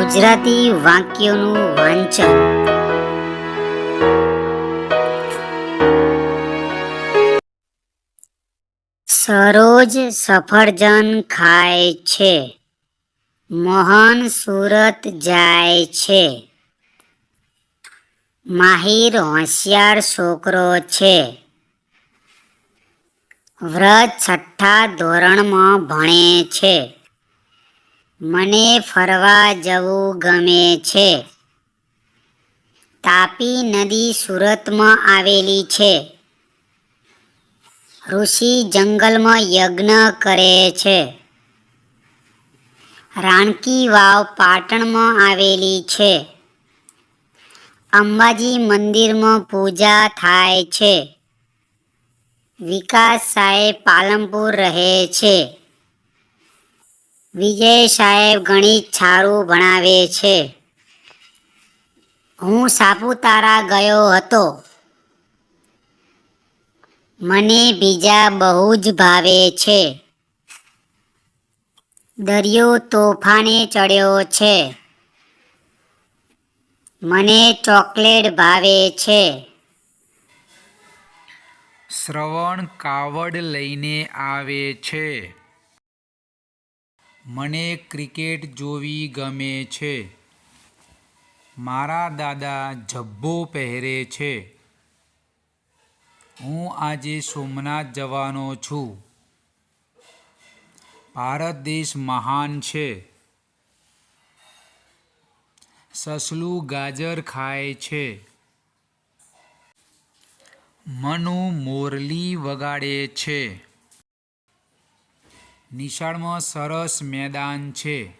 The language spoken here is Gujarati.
ગુજરાતી વાક્યોનું વાંચન. સરોજ સફરજન ખાય છે. મોહન સુરત જાય છે. માહિર હોશિયાર છોકરો છે. વ્રત છઠ્ઠા ધોરણમાં ભણે છે. મને ફરવા જવું ગમે છે. તાપી નદી સુરતમાં આવેલી છે. ઋષિ જંગલમાં યજ્ઞ કરે છે. રાણકી વાવ પાટણમાં આવેલી છે. અંબાજી મંદિરમાં પૂજા થાય છે. વિકાસ સાહેબ પાલનપુર રહે છે. વિજય સાહેબ ગણિત સારું ભણાવે છે. હું સાપુતારા ગયો હતો. મને બીજા બહુ જ ભાવે છે. દરિયો તોફાને ચડ્યો છે. મને ચોકલેટ ભાવે છે. શ્રવણ કાવડ લઈને આવે છે. મને ક્રિકેટ જોવી ગમે છે. મારા દાદા જબ્બો પહેરે છે. હું આજે સોમનાથ જવાનો છું. ભારત દેશ મહાન છે. સસલું ગાજર ખાય છે. મનુ મોરલી વગાડે છે. નિશાળમાં સરસ મેદાન છે.